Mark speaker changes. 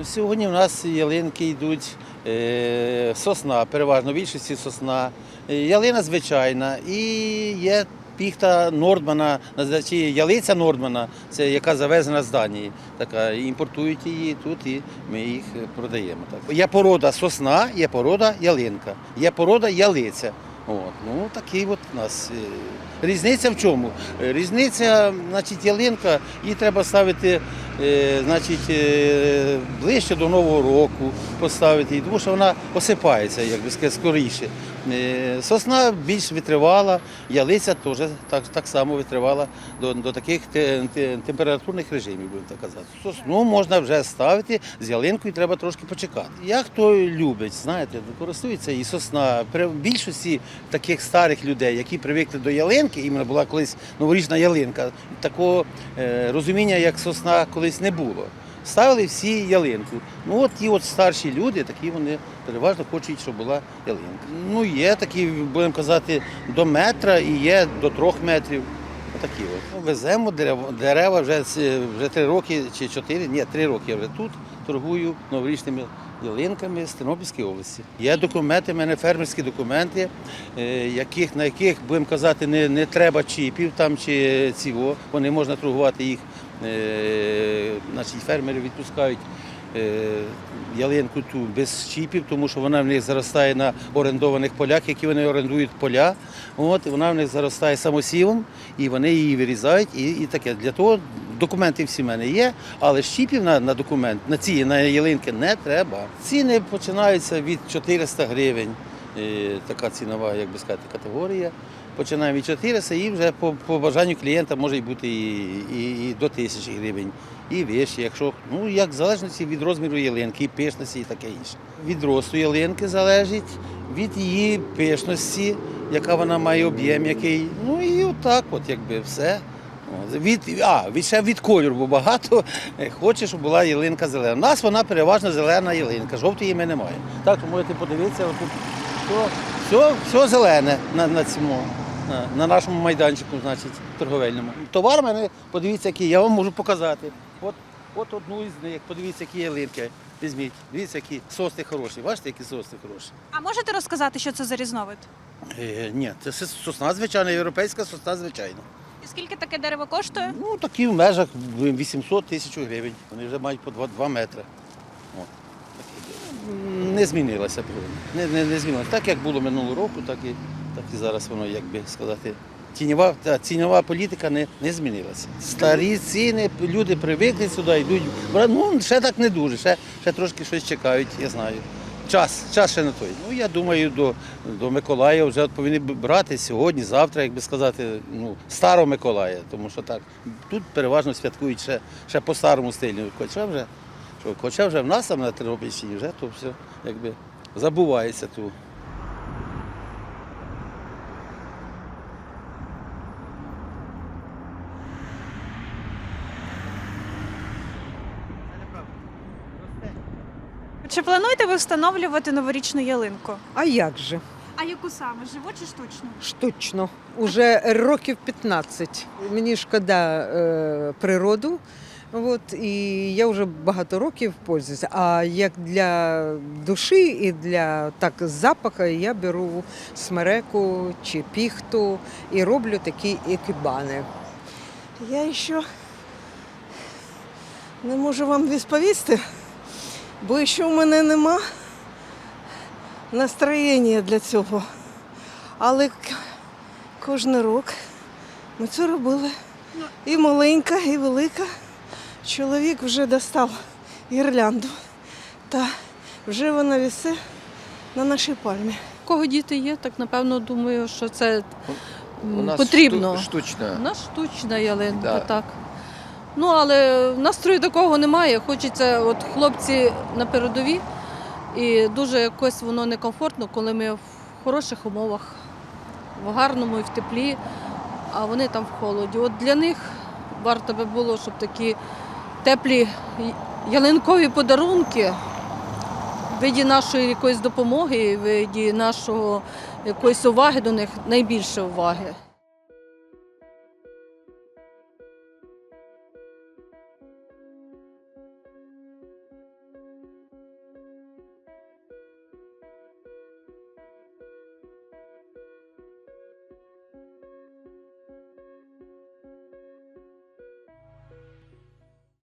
Speaker 1: Ну, сьогодні в нас ялинки йдуть е, сосна, переважно в більшості сосна, е, ялина звичайна і є піхта Нордмана, ялиця Нордмана, це яка завезена з Данії. Така, імпортують її тут і ми їх продаємо. Так. Є порода сосна, є порода ялинка, є порода ялиця. От, ну такий от у нас. е, Різниця в чому? Е, Різниця, значить, ялинка, її треба ставити е, значить, ближче до Нового року поставити, тому що вона осипається, як би сказати, скоріше. Сосна більш витривала, ялиця теж так, так само витривала до, до таких те- те- температурних режимів, будемо так казати. Сосну можна вже ставити, з ялинкою треба трошки почекати. Як хто любить, знаєте, користується і сосна. При більшості таких старих людей, які привикли до ялинки, іменно була колись новорічна ялинка, такого е, розуміння, як сосна колись не було. Ставили всі ялинку. Ну от ті от старші люди, такі вони переважно хочуть, щоб була ялинка. Ну є такі, будемо казати, до метра і є до трьох метрів. Отакі от. Ну, Веземо дерева, дерева вже, вже три роки чи чотири, ні, три роки я вже тут торгую новорічними ялинками з Тернопільської області. Є документи, в мене фермерські документи, е, яких, на яких, будемо казати, не, не треба чіпів там чи цього. Вони можна торгувати їх. Е, значить, фермери відпускають е, ялинку ту без чіпів, тому що вона в них заростає на орендованих полях, які вони орендують поля. От, вона в них заростає самосівом, і вони її вирізають. І, і таке. Для того документи всі в мене є, але щіпів на, на документ, на ці на ялинки не треба. Ціни починаються від 400 гривень. Е, така цінова, як би сказати, категорія. Починаємо від 400 і вже по, по бажанню клієнта може бути і, і, і до тисячі гривень, і вище, якщо ну як в залежності від розміру ялинки, і пишності, і таке інше. Від росту ялинки залежить, від її пишності, яка вона має об'єм, який. Ну і отак, от якби все. Від, а, від, ще від кольору, бо багато е, хоче, щоб була ялинка зелена. У нас вона переважно зелена ялинка, жовтої ми немає. Так, можете подивитися, отут все, все, все зелене на, на цьому. На, на нашому майданчику, значить, торговельному. Товар мене, подивіться, який, я вам можу показати. От, от одну із них, подивіться, які ялинки. Візьміть, дивіться, які сосни хороші. Бачите, які сосни хороші.
Speaker 2: А можете розказати, що це за різновид?
Speaker 1: Е, ні, це сосна звичайна, європейська сосна звичайна.
Speaker 2: Скільки таке дерево коштує?
Speaker 1: Ну, такі в межах 800 тисяч гривень. Вони вже мають по 2, 2 метри. Такі. Не змінилося. Не, не, не змінилося. Так як було минулого року, так і, так і зараз воно, як би сказати. Тіньова, та, цінова політика не, не змінилася. Старі ціни, люди привикли сюди, йдуть. Ну, ще так не дуже, ще, ще трошки щось чекають, я знаю. Час, час ще не той. Ну, я думаю, до, до Миколая вже повинні брати сьогодні, завтра, як би сказати, ну, старого Миколая. Тому що так, тут переважно святкують ще, ще по старому стилю. Хоча вже, що, хоча вже в нас там на Тернопільщині вже то все якби забувається тут.
Speaker 2: Чи плануєте ви встановлювати новорічну ялинку?
Speaker 3: А як же?
Speaker 2: А яку саме? Живу чи штучну?
Speaker 3: Штучно. Уже років 15. Мені шкода е, природу. От, і я вже багато років пользуюся. А як для душі і для так запаху я беру смереку чи піхту і роблю такі екібани.
Speaker 4: Я ще не можу вам відповісти, бо ще в мене нема настроєння для цього. Але кожен рік ми це робили. І маленька, і велика. Чоловік вже достав гірлянду. Та вже вона вісе на нашій пальмі.
Speaker 5: У кого діти є, так напевно думаю, що це
Speaker 6: У нас
Speaker 5: потрібно.
Speaker 6: штучна.
Speaker 5: У нас штучна ялинка,
Speaker 6: Да.
Speaker 5: так. Ну, але настрою такого немає. Хочеться, от хлопці на передові, і дуже якось воно некомфортно, коли ми в хороших умовах, в гарному і в теплі, а вони там в холоді. От для них варто би було, щоб такі теплі ялинкові подарунки в виді нашої якоїсь допомоги, в виді нашого якоїсь уваги до них найбільше уваги.